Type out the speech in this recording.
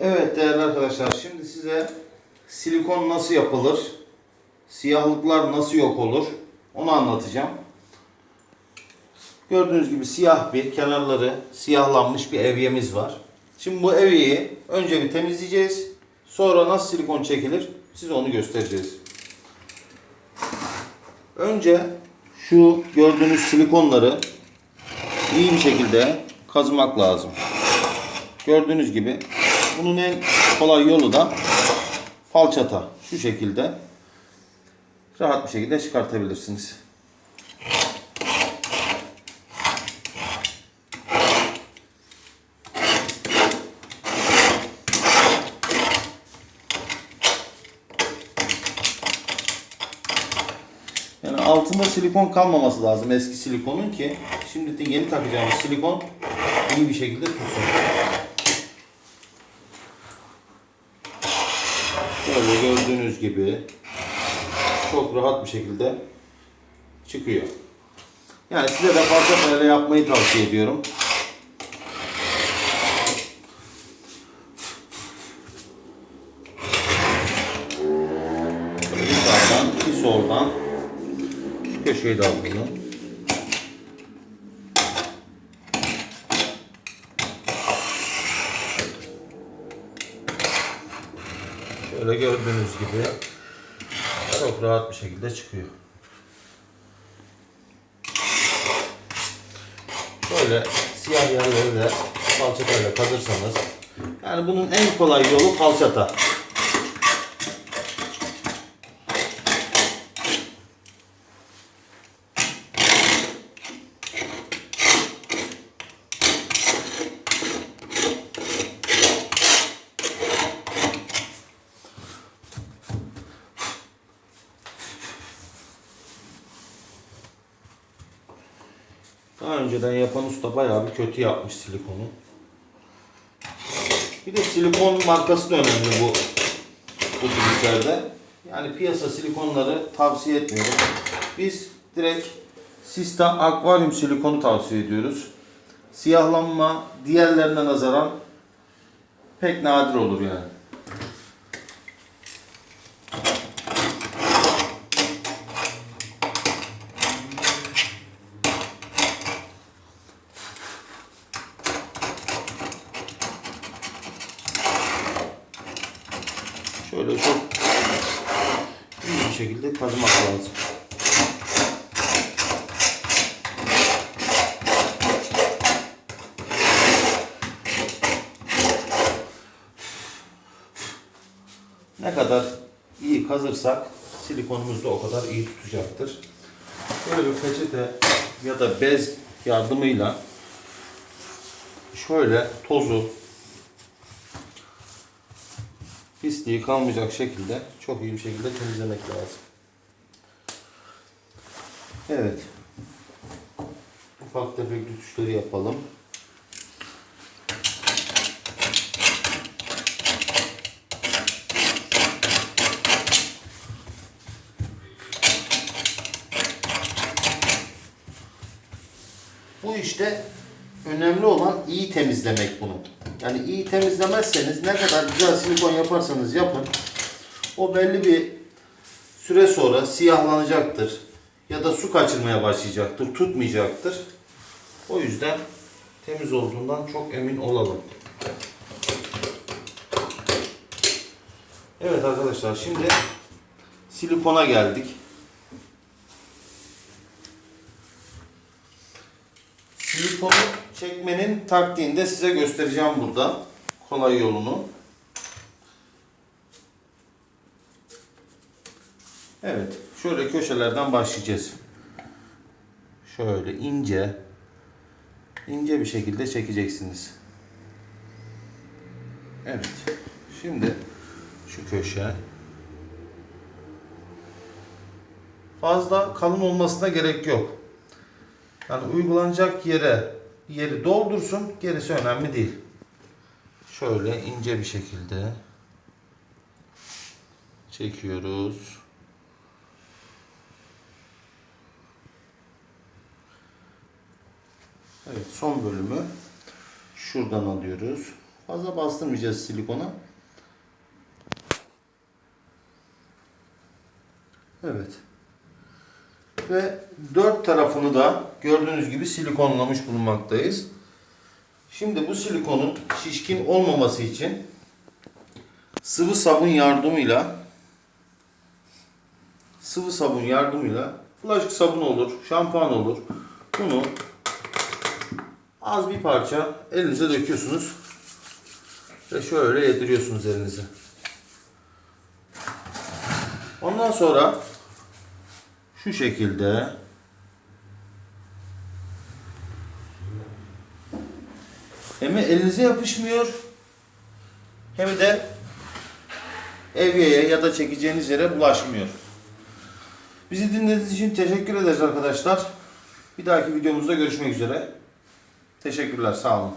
Evet değerli arkadaşlar şimdi size silikon nasıl yapılır, siyahlıklar nasıl yok olur onu anlatacağım. Gördüğünüz gibi siyah bir kenarları siyahlanmış bir evyemiz var. Şimdi bu evyeyi önce bir temizleyeceğiz. Sonra nasıl silikon çekilir size onu göstereceğiz. Önce şu gördüğünüz silikonları iyi bir şekilde kazımak lazım. Gördüğünüz gibi bunun en kolay yolu da falçata. Şu şekilde rahat bir şekilde çıkartabilirsiniz. Yani altında silikon kalmaması lazım eski silikonun ki şimdi de yeni takacağımız silikon iyi bir şekilde tutsun. Böyle gördüğünüz gibi çok rahat bir şekilde çıkıyor. Yani size de fazla böyle yapmayı tavsiye ediyorum. Bir sağdan, bir soldan köşeyi de alalım. Şöyle gördüğünüz gibi çok rahat bir şekilde çıkıyor. Şöyle siyah yerleri de falçatayla kazırsanız yani bunun en kolay yolu falçata. Daha önceden yapan usta bayağı bir kötü yapmış silikonu. Bir de silikon markası da önemli bu bu bilgisayarda. Yani piyasa silikonları tavsiye etmiyorum. Biz direkt Sista akvaryum silikonu tavsiye ediyoruz. Siyahlanma diğerlerine nazaran pek nadir olur yani. Şöyle çok iyi bir şekilde kazımak lazım. Ne kadar iyi kazırsak silikonumuz da o kadar iyi tutacaktır. Böyle bir peçete ya da bez yardımıyla şöyle tozu pisliği kalmayacak şekilde çok iyi bir şekilde temizlemek lazım. Evet. Ufak tefek rütuşları yapalım. Bu işte önemli olan iyi temizlemek bunu. Yani iyi temizlemezseniz ne kadar güzel silikon yaparsanız yapın o belli bir süre sonra siyahlanacaktır. Ya da su kaçırmaya başlayacaktır, tutmayacaktır. O yüzden temiz olduğundan çok emin olalım. Evet arkadaşlar şimdi silikona geldik. Silikonu çekmenin taktiğini de size göstereceğim burada. Kolay yolunu. Evet. Şöyle köşelerden başlayacağız. Şöyle ince ince bir şekilde çekeceksiniz. Evet. Şimdi şu köşe fazla kalın olmasına gerek yok. Yani uygulanacak yere yeri doldursun, gerisi önemli değil. Şöyle ince bir şekilde çekiyoruz. Evet, son bölümü şuradan alıyoruz. Fazla bastırmayacağız silikona. Evet. Ve dört tarafını da gördüğünüz gibi silikonlamış bulunmaktayız. Şimdi bu silikonun şişkin olmaması için sıvı sabun yardımıyla sıvı sabun yardımıyla bulaşık sabunu olur, şampuan olur. Bunu az bir parça elinize döküyorsunuz ve şöyle yediriyorsunuz elinize. Ondan sonra şu şekilde hem elinize yapışmıyor hem de evyeye ya da çekeceğiniz yere bulaşmıyor. Bizi dinlediğiniz için teşekkür ederiz arkadaşlar. Bir dahaki videomuzda görüşmek üzere. Teşekkürler, sağ olun.